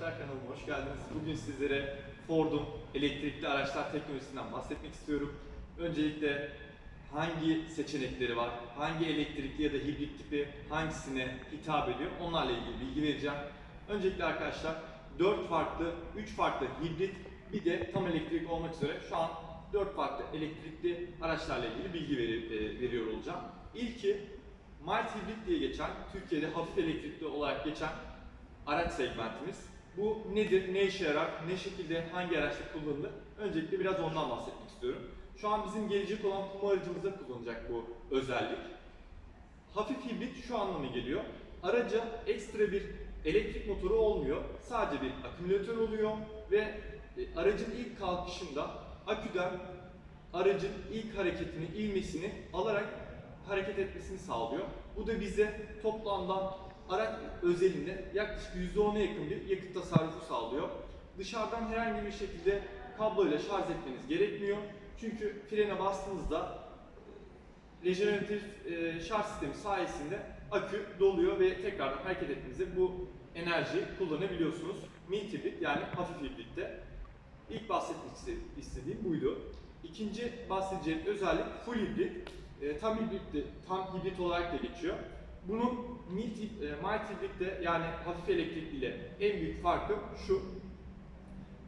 arkadaşlar kanalıma hoş geldiniz. Bugün sizlere Ford'un elektrikli araçlar teknolojisinden bahsetmek istiyorum. Öncelikle hangi seçenekleri var, hangi elektrikli ya da hibrit tipi hangisine hitap ediyor onlarla ilgili bilgi vereceğim. Öncelikle arkadaşlar 4 farklı, 3 farklı hibrit bir de tam elektrik olmak üzere şu an 4 farklı elektrikli araçlarla ilgili bilgi veri- e, veriyor olacağım. İlki Mild Hibrit diye geçen, Türkiye'de hafif elektrikli olarak geçen araç segmentimiz. Bu nedir, ne işe yarar, ne şekilde, hangi araçta kullanılır? Öncelikle biraz ondan bahsetmek istiyorum. Şu an bizim gelecek olan Puma aracımızda kullanılacak bu özellik. Hafif hibrit şu anlama geliyor. Araca ekstra bir elektrik motoru olmuyor. Sadece bir akümülatör oluyor ve e, aracın ilk kalkışında aküden aracın ilk hareketini, ivmesini alarak hareket etmesini sağlıyor. Bu da bize toplamda araç özelinde yaklaşık %10'a yakın bir yakıt tasarrufu sağlıyor. Dışarıdan herhangi bir şekilde kabloyla şarj etmeniz gerekmiyor. Çünkü frene bastığınızda rejeneratif e, şarj sistemi sayesinde akü doluyor ve tekrardan hareket ettiğinizde bu enerjiyi kullanabiliyorsunuz. Mild hibrit yani hafif hibritte. İlk bahsetmek iste- istediğim buydu. İkinci bahsedeceğim özellik full hibrit. E, tam hibrit de, tam hibrit olarak da geçiyor. Bunun hib- e, yani hafif elektrikli ile en büyük farkı şu.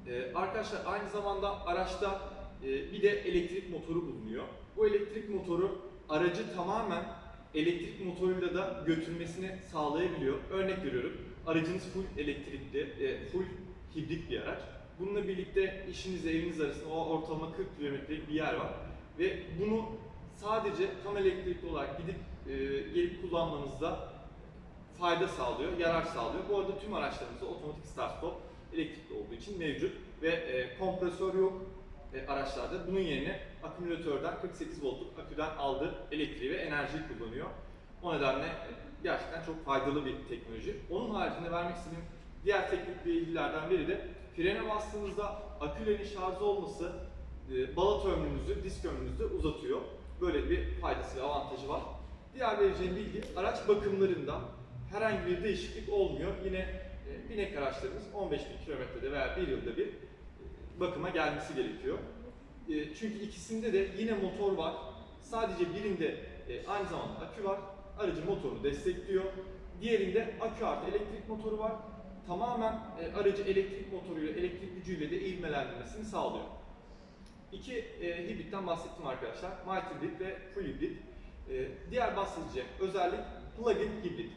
Ee, arkadaşlar aynı zamanda araçta e, bir de elektrik motoru bulunuyor. Bu elektrik motoru aracı tamamen elektrik motoruyla da götürmesini sağlayabiliyor. Örnek veriyorum. Aracınız full elektrikli, e, full hibrit bir araç. Bununla birlikte işiniz eviniz arasında o ortalama 40 kilometrelik bir yer var. Ve bunu sadece tam elektrikli olarak gidip e, gelip kullanmanızda fayda sağlıyor, yarar sağlıyor. Bu arada tüm araçlarımızda otomatik start stop elektrikli olduğu için mevcut ve e, kompresör yok e, araçlarda. Bunun yerine akümülatörden 48 voltluk aküden aldığı elektriği ve enerjiyi kullanıyor. O nedenle e, gerçekten çok faydalı bir teknoloji. Onun haricinde vermek istediğim diğer teknik bilgilerden biri de frene bastığınızda akülerin şarjı olması e, bala ömrünüzü, disk ömrünüzü uzatıyor. Böyle bir faydası ve avantajı var. Diğer vereceğim bilgi araç bakımlarında herhangi bir değişiklik olmuyor. Yine e, binek araçlarımız 15 bin kilometrede veya bir yılda bir e, bakıma gelmesi gerekiyor. E, Çünkü ikisinde de yine motor var. Sadece birinde e, aynı zamanda akü var. Aracın motorunu destekliyor. Diğerinde akü artı elektrik motoru var. Tamamen e, aracı elektrik motoruyla, elektrik gücüyle de ivmelendirmesini sağlıyor. İki e, hibritten bahsettim arkadaşlar. Mild hibrit ve full hibrit. E, diğer bahsedeceğim özellik plug-in hibrit.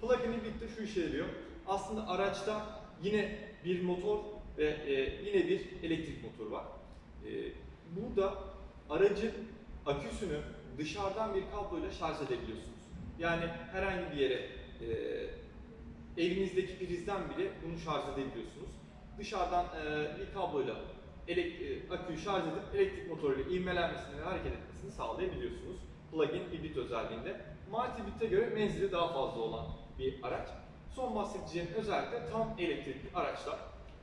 Plug-in hibrit de şu işe yarıyor. Aslında araçta yine bir motor ve e, yine bir elektrik motoru var. E, burada aracın aküsünü dışarıdan bir kabloyla şarj edebiliyorsunuz. Yani herhangi bir yere e, evinizdeki prizden bile bunu şarj edebiliyorsunuz. Dışarıdan e, bir kabloyla elek, e, aküyü şarj edip elektrik motoruyla ivmelenmesini ve hareket etmesini sağlayabiliyorsunuz. Plug-in hibrit özelliğinde. Mild hibrite göre menzili daha fazla olan bir araç. Son bahsedeceğim özellikle tam elektrikli araçlar.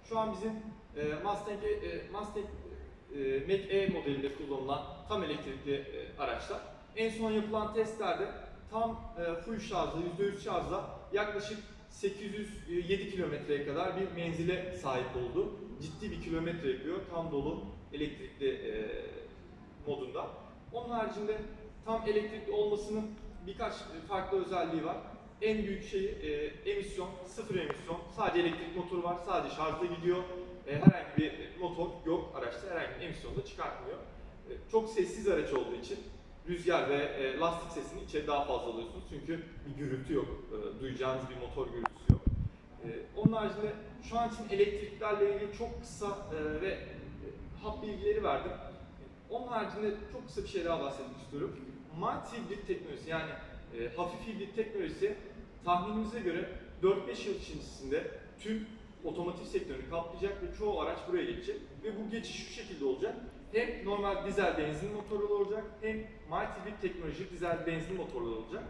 Şu an bizim e, Mustang, e, Mustang e, Mach-E modelinde kullanılan tam elektrikli e, araçlar. En son yapılan testlerde tam e, full şarjla, %100 şarjla yaklaşık 807 kilometreye kadar bir menzile sahip oldu. Ciddi bir kilometre yapıyor tam dolu elektrikli e, modunda. Onun haricinde tam elektrikli olmasının birkaç farklı özelliği var. En büyük şeyi e, emisyon, sıfır emisyon. Sadece elektrik motoru var, sadece şarjla gidiyor. E, herhangi bir motor yok araçta, herhangi bir emisyon da çıkartmıyor. E, çok sessiz araç olduğu için rüzgar ve e, lastik sesini içeri daha fazla alıyorsunuz. Çünkü bir gürültü yok, e, duyacağınız bir motor gürültüsü yok. E, onun haricinde şu an için elektriklerle ilgili çok kısa e, ve e, hap bilgileri verdim. Onun haricinde çok kısa bir şey daha bahsetmek istiyorum. Mild hibrit teknolojisi yani e, hafif hibrit teknolojisi tahminimize göre 4-5 yıl içerisinde tüm otomotiv sektörünü kaplayacak ve çoğu araç buraya geçecek. Ve bu geçiş şu şekilde olacak. Hem normal dizel benzin motorlu olacak hem mild hibrit teknolojik dizel benzin motorlu olacak.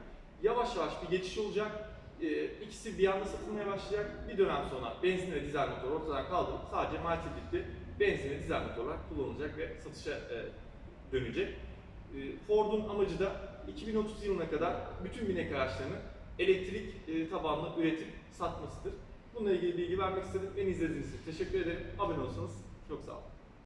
Yavaş yavaş bir geçiş olacak. E, ikisi bir anda satılmaya başlayacak. Bir dönem sonra benzin ve dizel motor ortadan kaldırıp sadece mild hibritli benzin ve dizel motorlar kullanılacak ve satışa e, dönecek. E, Ford'un amacı da 2030 yılına kadar bütün binek araçlarını elektrik e, tabanlı üretip satmasıdır. Bununla ilgili bilgi vermek istedim. Beni izlediğiniz için teşekkür ederim. Abone olsanız çok sağ olun.